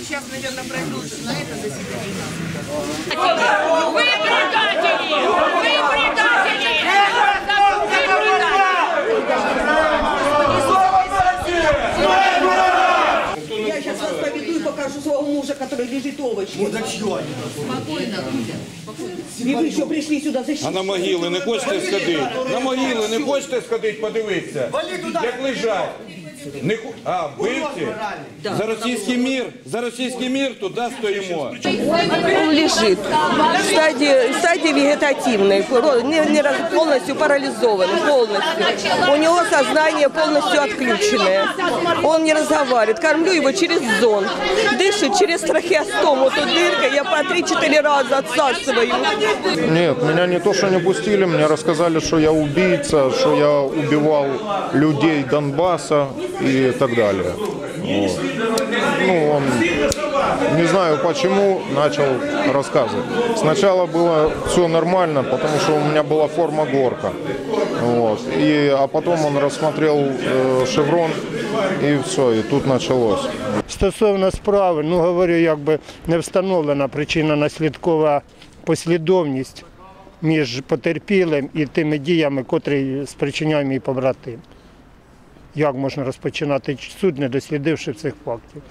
Сейчас, наверное, пройдут на это заседание. Поведу своего мужа, который лежит овощи. И вы еще пришли сюда А защитить. на могили не хочете сходити? На могили не хочете сходити, подивитися? Як лежать? Не ху- А, вбивці? За російський мір, за російський мір туди стоїмо. Он лежит в стадии, в стадии вегетативной, не, не раз- полностью парализован, полностью. У него сознание полностью отключенное. Он не разговаривает. Кормлю его через зон. Дышит через трахеостому. Тут дырка, я по 3-4 раза отсасываю. Нет, меня не то, что не пустили, мне рассказали, что я убийца, что я убивал людей Донбасса и так далее. Вот. Ну, он, не знаю почему, начал рассказывать. Сначала было все нормально, потому что у меня была форма горка. Вот. И, а потом он рассмотрел э, шеврон, и все, и тут началось. Стосовно справи, ну говорю, якби не встановлена причина наслідкова послідовність між потерпілим і тими діями, котрі спричиняє мій побратим. Як можна розпочинати суд, не дослідивши цих фактів?